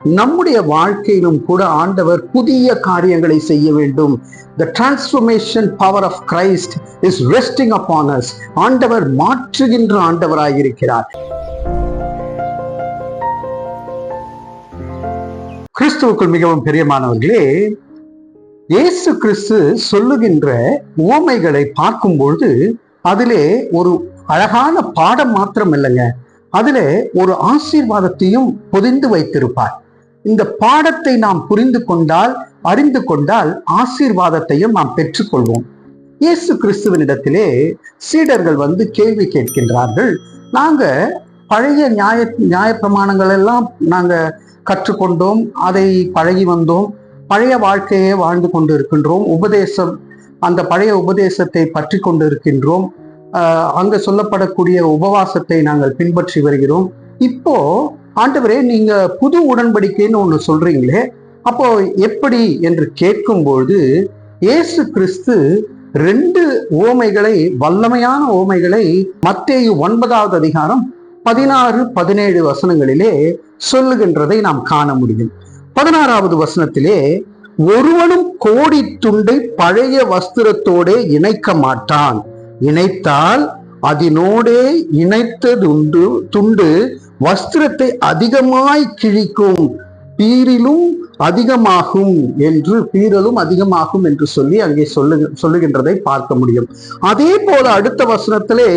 நம்முடைய வாழ்க்கையிலும் கூட ஆண்டவர் புதிய காரியங்களை செய்ய வேண்டும். The transformation power of Christ is resting upon us ஆண்டவர் மாற்றுகின்ற ஆண்டவராயிருக்கிறார் கிறிஸ்துவுக்குள் மிகவும் பிரியமானவர்களே இயேசு கிறிஸ்து சொல்லுகின்ற உவமைகளை பார்க்கும்பொழுது அதிலே ஒரு அழகான பாடம் மாத்திரம் இல்லைங்க. அதிலே ஒரு ஆசீர்வாதத்தையும் பொதிந்து வைத்திருப்பார். இந்த பாடத்தை நாம் புரிந்து கொண்டால் அறிந்து கொண்டால் ஆசீர்வாதத்தையும் நாம் பெற்றுக்கொள்வோம். இயேசு கிறிஸ்துவனிடத்திலே சீடர்கள் வந்து கேள்வி கேட்கின்றார்கள். நாங்க பழைய நியாய நியாயப்பிரமாணங்கள் எல்லாம் நாங்க கற்றுக்கொண்டோம் அதை பழகி வந்தோம். பழைய வாழ்க்கையே வாழ்ந்து கொண்டு இருக்கின்றோம் உபதேசம் அந்த பழைய உபதேசத்தை பற்றி கொண்டு இருக்கின்றோம் ஆஹ் அங்க சொல்லப்படக்கூடிய உபவாசத்தை நாங்கள் பின்பற்றி வருகிறோம். இப்போ ஆண்டவரே நீங்க புது உடன்படிக்கைன்னு ஒண்ணு சொல்றீங்களே அப்போ எப்படி என்று கேட்கும்பொழுது இயேசு கிறிஸ்து ரெண்டு ஓமைகளை வல்லமையான ஓமைகளை மத்தேயு ஒன்பதாவது அதிகாரம் பதினாறு பதினேழு வசனங்களிலே சொல்லுகின்றதை நாம் காண முடியும். பதினாறாவது வசனத்திலே ஒருவனும் கோடி துண்டை பழைய வஸ்திரத்தோடே இணைக்க மாட்டான். இணைத்தால் அதனோடே இணைத்ததுண்டு துண்டு வஸ்திரத்தை அதிகமாய் கிழிக்கும் பீரிலும் அதிகமாகும் என்று பீரலும் அதிகமாகும் என்று சொல்லி அங்கே சொல்லு சொல்லுகின்றதை பார்க்க முடியும். அதே போல அடுத்த வசனத்திலே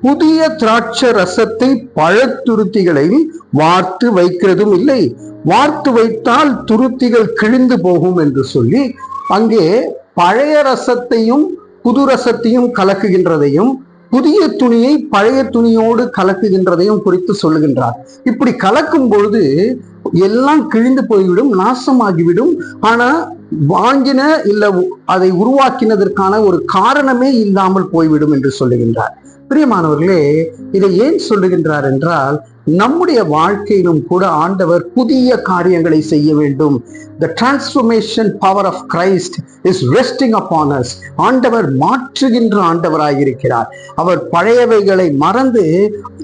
புதிய திராட்சை ரசத்தை பழத்துருத்திகளை வார்த்து வைக்கிறதும் இல்லை. வார்த்து வைத்தால் துருத்திகள் கிழிந்து போகும் என்று சொல்லி அங்கே பழைய ரசத்தையும் புது ரசத்தையும் கலக்குகின்றதையும் புதிய துணியை பழைய துணியோடு கலக்குகின்றதையும் குறித்து சொல்லுகின்றார். இப்படி கலக்கும் பொழுது எல்லாம் கிழிந்து போய்விடும் நாசமாகிவிடும். ஆனா வாங்கின இல்ல அதை உருவாக்கினதற்கான ஒரு காரணமே இல்லாமல் போய்விடும் என்று சொல்லுகின்றார். பிரியமானவர்களே இதை ஏன் சொல்லுகின்றார் என்றால் நம்முடைய வாழ்க்கையிலும் கூட ஆண்டவர் புதிய காரியங்களை செய்ய வேண்டும். The transformation power of Christ is resting upon us ஆண்டவர் மாற்றுகின்ற ஆண்டவராயிருக்கிறார் அவர் பழையவைகளை மறந்து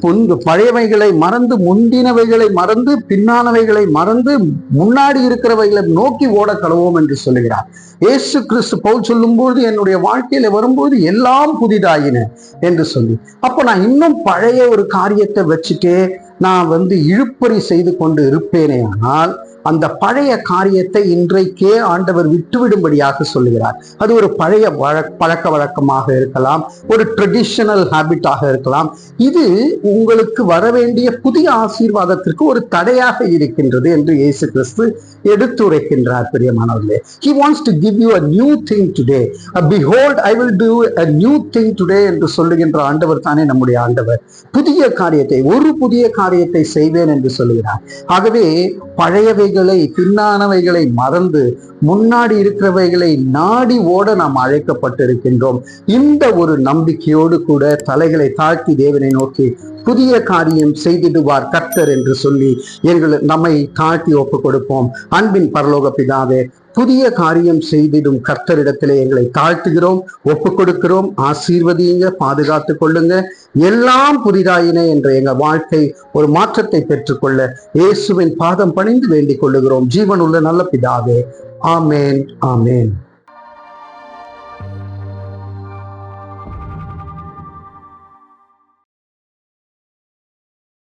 முன்பு பழையவைகளை மறந்து முந்தினவைகளை மறந்து பின்னானவைகளை மறந்து முன்னாடி இருக்கிறவைகளை நோக்கி ஓட கழுவோம் என்று சொல்லுகிறார். ஏசு கிறிஸ்து பவுல் சொல்லும்போது என்னுடைய வாழ்க்கையில வரும்போது எல்லாம் புதிதாயின என்று சொல்லி. அப்போ நான் இன்னும் பழைய ஒரு காரியத்தை வச்சுட்டே நான் வந்து இழுப்பறி செய்து கொண்டு இருப்பேனே ஆனால் அந்த பழைய காரியத்தை இன்றைக்கே ஆண்டவர் விட்டுவிடும்படியாக சொல்லுகிறார். அது ஒரு பழைய வழ பழக்க வழக்கமாக இருக்கலாம் ஒரு ட்ரெடிஷனல் ஹேபிட்டாக இருக்கலாம். இது உங்களுக்கு வரவேண்டிய புதிய ஆசீர்வாதத்திற்கு ஒரு தடையாக இருக்கின்றது என்று இயேசு கிறிஸ்து எடுத்துரைக்கின்றார் பிரியமானவர்களே. He wants to give you a new thing today behold I will do a new thing today என்று சொல்லுகின்ற ஆண்டவர் தானே நம்முடைய ஆண்டவர். புதிய காரியத்தை ஒரு புதிய காரியம் காரியத்தை செய்வேன் என்று சொல்லுகிறார். ஆகவே பழையவைகளை பின்னானவைகளை மறந்து முன்னாடி இருக்கிறவைகளை நாடி ஓட நாம் அழைக்கப்பட்டிருக்கின்றோம். இந்த ஒரு நம்பிக்கையோடு கூட தலைகளை தாழ்த்தி தேவனை நோக்கி புதிய காரியம் செய்திடுவார் கர்த்தர் என்று சொல்லி எங்கள் நம்மை தாழ்த்தி ஒப்பு கொடுப்போம் அன்பின் பரலோக பிதாவே புதிய காரியம் செய்திடும் கர்த்தரிடத்திலே எங்களை தாழ்த்துகிறோம் ஒப்பு கொடுக்கிறோம் ஆசீர்வதியுங்க பாதுகாத்து கொள்ளுங்க. எல்லாம் புதிதாயின என்ற எங்க வாழ்க்கை ஒரு மாற்றத்தை பெற்றுக்கொள்ள இயேசுவின் பாதம் பணிந்து வேண்டிக் கொள்ளுகிறோம். ஜீவனுள்ள நல்ல பிதாவே. ஆமேன் ஆமேன்.